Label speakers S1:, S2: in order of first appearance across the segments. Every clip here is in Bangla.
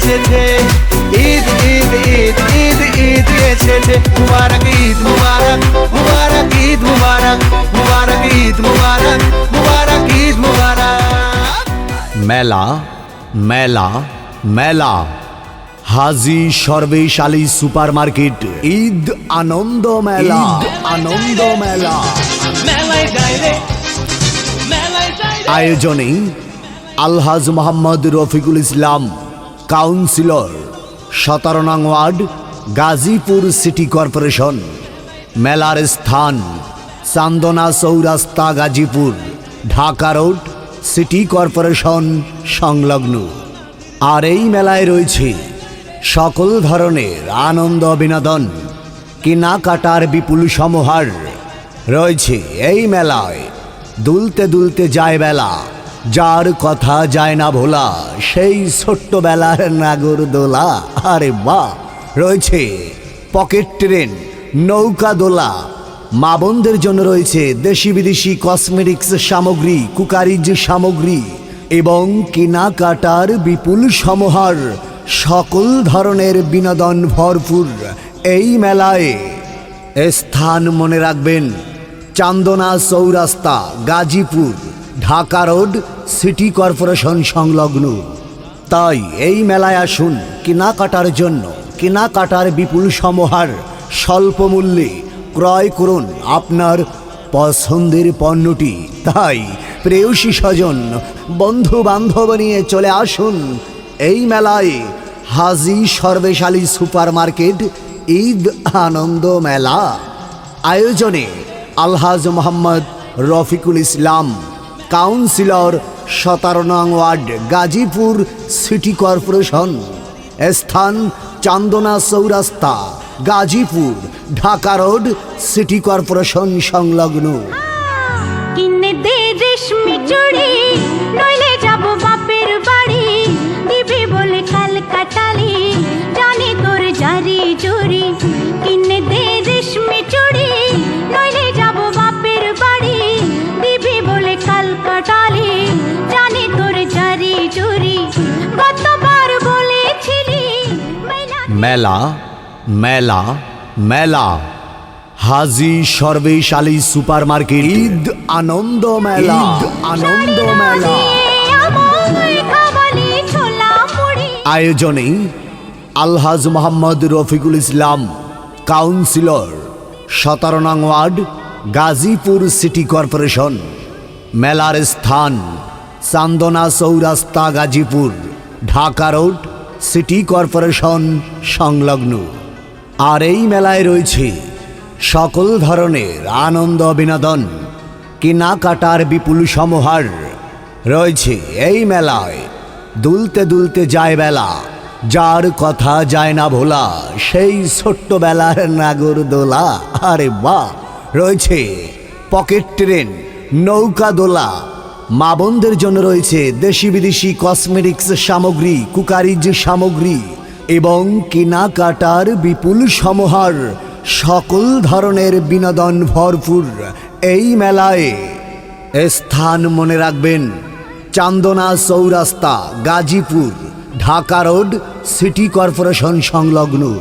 S1: এসেছে। ঈদ ঈদ ঈদ ঈদ ঈদ এসেছে। মুবারক ঈদ মুবারক মুবারক ঈদ মুবারক মুবারক ঈদ মুবারক মুবারক ঈদ মুবারক।
S2: মেলা মেলা মেলা। হাজি সর্বেশ আলী সুপার মার্কেট ঈদ আনন্দ মেলা। আনন্দ মেলা। আয়োজনে আলহাজ মোহাম্মদ রফিকুল ইসলাম কাউন্সিলর, সতেরো নং ওয়ার্ড, গাজীপুর সিটি কর্পোরেশন। মেলার স্থান, Chandana Chourasta, Gazipur, Dhaka road, city corporation, সংলগ্ন। আর এই মেলায় রয়েছে সকল ধরনের আনন্দ বিনোদন, কেনাকাটার বিপুল সমাহার। রয়েছে এই মেলায় দুলতে দুলতে যায় বেলা যার কথা যায় না ভোলা, সেই ছোট্ট বেলার নাগর দোলা। আরে বা রয়েছে পকেট ট্রেন, নৌকা দোলা। মা বোনদের জন্য রয়েছে দেশি বিদেশি কসমেটিক্স সামগ্রী, কুকারিজ সামগ্রী এবং কেনাকাটার বিপুল সমাহার। সকল ধরনের বিনোদন ভরপুর এই মেলায়। স্থান মনে রাখবেন, Chandana Chourasta, Gazipur. Dhaka road, city corporation সংলগ্ন। তাই এই মেলায় আসুন কেনাকাটার জন্য। কেনাকাটার বিপুল সমাহার স্বল্প মূল্যে ক্রয় করুন আপনার পছন্দের পণ্যটি। তাই প্রেয়সী স্বজন বন্ধু বান্ধব নিয়ে চলে আসুন এই মেলায়। হাজি সর্বেশালী সুপার মার্কেট ঈদ আনন্দ মেলা। আয়োজনে আলহাজ মোহাম্মদ রফিকুল ইসলাম কাউন্সিলর সতেরো নং ওয়ার্ড, গাজীপুর সিটি কর্পোরেশন। স্থান Chandana Chourasta, Gazipur, Dhaka road, city corporation সংলগ্ন।
S3: মেলা
S2: মেলা মেলা। হাজি সর্বেশ আলী সুপার মার্কেট ঈদ আনন্দ মেলা। আনন্দ মেলা। আয়োজনে আলহাজ মোহাম্মদ রফিকুল ইসলাম কাউন্সিলর সতেরো নং ওয়ার্ড গাজীপুর সিটি কর্পোরেশন। মেলার স্থান Chandana Chourasta Gazipur Dhaka road city corporation সংলগ্ন। আর এই মেলায় রয়েছে সকল ধরনের আনন্দ বিনোদন, কেনাকাটার বিপুল সমাহার রয়েছে এই মেলায় দুলতে দুলতে যায় বেলা, যার কথা যায় না ভোলা, সেই ছোট্ট বেলার নাগর দোলা। আরে বাহ! রয়েছে পকেট ট্রেন, নৌকা দোলা মা বোনদের জন্য রয়েছে দেশি বিদেশি কসমেটিক্স সামগ্রী, কুকারিজ সামগ্রী এবং কেনাকাটার বিপুল সমহার সকল ধরনের বিনোদন ভরপুর এই মেলায়। স্থান মনে রাখবেন, Chandana Chourasta, Gazipur, Dhaka road, city corporation সংলগ্ন।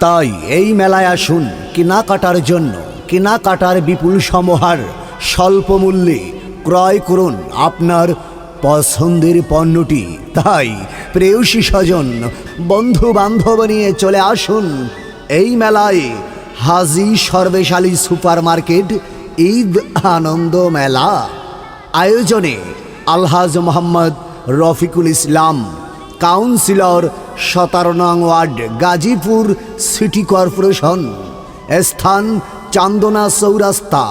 S2: তাই এই মেলায় আসুন, কেনাকাটার জন্য। কেনাকাটার বিপুল সমহার স্বল্প মূল্যে ক্রয় করুন আপনার পছন্দের পণ্যটি। তাই প্রেয়সী স্বজন বন্ধু বান্ধব নিয়ে চলে আসুন এই মেলায়। হাজি সর্বেশালী সুপার মার্কেট ঈদ আনন্দ মেলা। আয়োজনে আলহাজ মোহাম্মদ রফিকুল ইসলাম, কাউন্সিলর সতেরো নং ওয়ার্ড, গাজীপুর সিটি কর্পোরেশন। স্থান Chandana Chourasta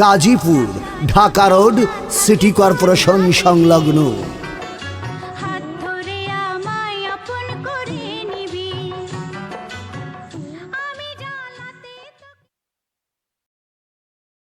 S2: Gazipur Dhaka road city corporation সংলগ্ন।